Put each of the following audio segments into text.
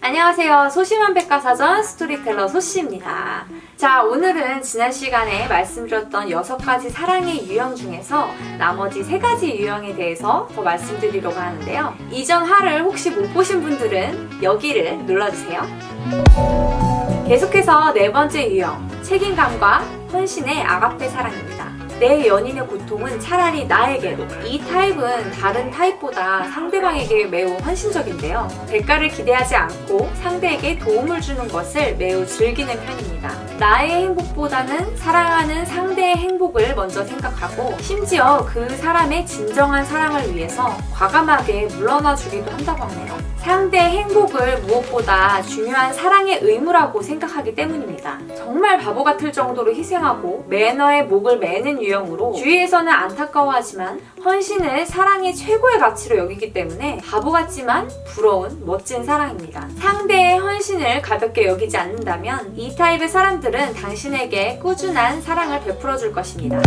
안녕하세요. 소심한 백과사전 스토리텔러 소씨입니다. 자, 오늘은 지난 시간에 말씀드렸던 6가지 사랑의 유형 중에서 나머지 3가지 유형에 대해서 더 말씀드리려고 하는데요. 이전 화를 혹시 못 보신 분들은 여기를 눌러주세요. 계속해서 네 번째 유형, 책임감과 헌신의 아가페 사랑입니다. 내 연인의 고통은 차라리 나에게로. 이 타입은 다른 타입보다 상대방에게 매우 헌신적인데요. 대가를 기대하지 않고 상대에게 도움을 주는 것을 매우 즐기는 편입니다. 나의 행복보다는 사랑하는 상대의 행복을 먼저 생각하고 심지어 그 사람의 진정한 사랑을 위해서 과감하게 물러나 주기도 한다고 하네요. 상대의 행복을 무엇보다 중요한 사랑의 의무라고 생각하기 때문입니다. 정말 바보 같을 정도로 희생 하고 매너에 목을 매는 유형으로 주위에서는 안타까워하지만 헌신을 사랑의 최고의 가치로 여기기 때문에 바보 같지만 부러운 멋진 사랑입니다. 상대의 헌신을 가볍게 여기지 않는다면 이 타입의 사람들은 당신에게 꾸준한 사랑을 베풀어 줄 것입니다.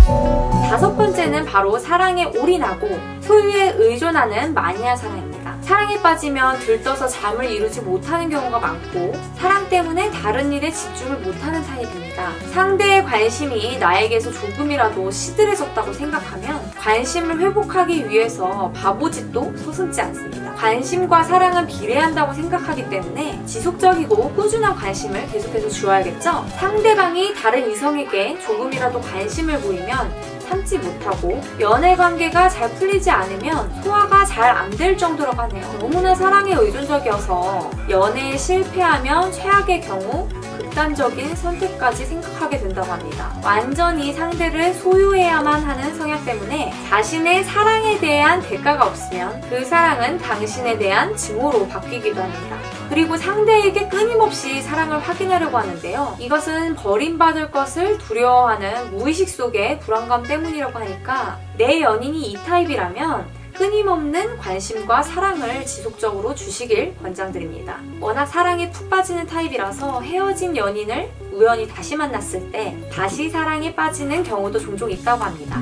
다섯 번째는 바로 사랑에 올인하고 소유에 의존하는 마니아 사랑입니다. 사랑에 빠지면 들떠서 잠을 이루지 못하는 경우가 많고 사랑 때문에 다른 일에 집중을 못하는 타입입니다. 상대의 관심이 나에게서 조금이라도 시들해졌다고 생각하면 관심을 회복하기 위해서 바보짓도 서슴지 않습니다. 관심과 사랑은 비례한다고 생각하기 때문에 지속적이고 꾸준한 관심을 계속해서 주어야겠죠? 상대방이 다른 이성에게 조금이라도 관심을 보이면 참지 못하고 연애 관계가 잘 풀리지 않으면 소화가 잘 안 될 정도라고 하네요. 너무나 사랑에 의존적이어서 연애에 실패하면 최악의 경우 극단적인 선택까지 생각하게 된다고 합니다. 완전히 상대를 소유해야만 하는 성향 때문에 자신의 사랑에 대한 대가가 없으면 그 사랑은 당신에 대한 증오로 바뀌기도 합니다. 그리고 상대에게 끊임없이 사랑을 확인하려고 하는데요. 이것은 버림받을 것을 두려워하는 무의식 속의 불안감 때문이라고 하니까 내 연인이 이 타입이라면 끊임없는 관심과 사랑을 지속적으로 주시길 권장드립니다. 워낙 사랑에 푹 빠지는 타입이라서 헤어진 연인을 우연히 다시 만났을 때 다시 사랑에 빠지는 경우도 종종 있다고 합니다.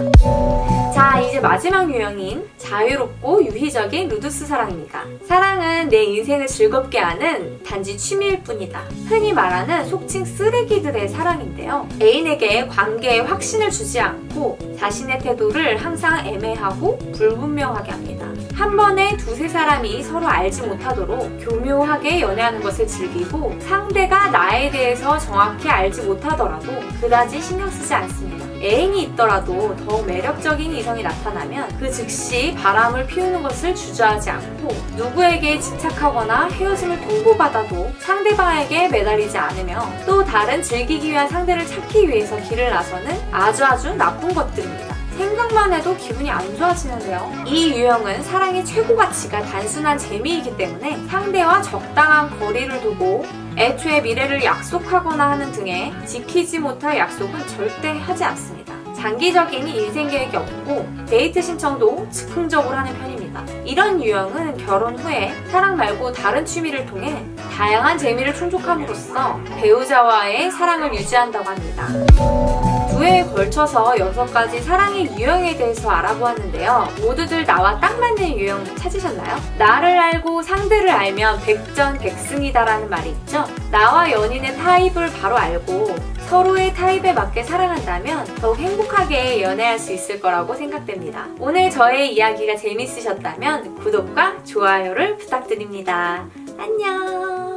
자, 이제 마지막 유형인 자유롭고 유희적인 루두스 사랑입니다. 사랑은 내 인생을 즐겁게 하는 단지 취미일 뿐이다. 흔히 말하는 속칭 쓰레기들의 사랑인데요. 애인에게 관계에 확신을 주지 않고 자신의 태도를 항상 애매하고 불분명하게 합니다. 한 번에 두세 사람이 서로 알지 못하도록 교묘하게 연애하는 것을 즐기고 상대가 나에 대해서 정확히 알지 못하더라도 그다지 신경 쓰지 않습니다. 애인이 있더라도 더 매력적인 이성이 나타나면 그 즉시 바람을 피우는 것을 주저하지 않고 누구에게 집착하거나 헤어짐을 통보받아도 상대방에게 매달리지 않으며 또 다른 즐기기 위한 상대를 찾기 위해서 길을 나서는 아주 아주 나쁜 것들입니다. 생각만 해도 기분이 안 좋아지는데요. 이 유형은 사랑의 최고 가치가 단순한 재미이기 때문에 상대와 적당한 거리를 두고 애초에 미래를 약속하거나 하는 등의 지키지 못할 약속은 절대 하지 않습니다. 장기적인 인생 계획이 없고 데이트 신청도 즉흥적으로 하는 편입니다. 이런 유형은 결혼 후에 사랑 말고 다른 취미를 통해 다양한 재미를 충족함으로써 배우자와의 사랑을 유지한다고 합니다. 두 해에 걸쳐서 여섯 가지 사랑의 유형에 대해서 알아보았는데요. 모두들 나와 딱 맞는 유형 찾으셨나요? 나를 알고 상대를 알면 백전백승이다라는 말이 있죠. 나와 연인의 타입을 바로 알고 서로의 타입에 맞게 사랑한다면 더욱 행복하게 연애할 수 있을 거라고 생각됩니다. 오늘 저의 이야기가 재밌으셨다면 구독과 좋아요를 부탁드립니다. 안녕!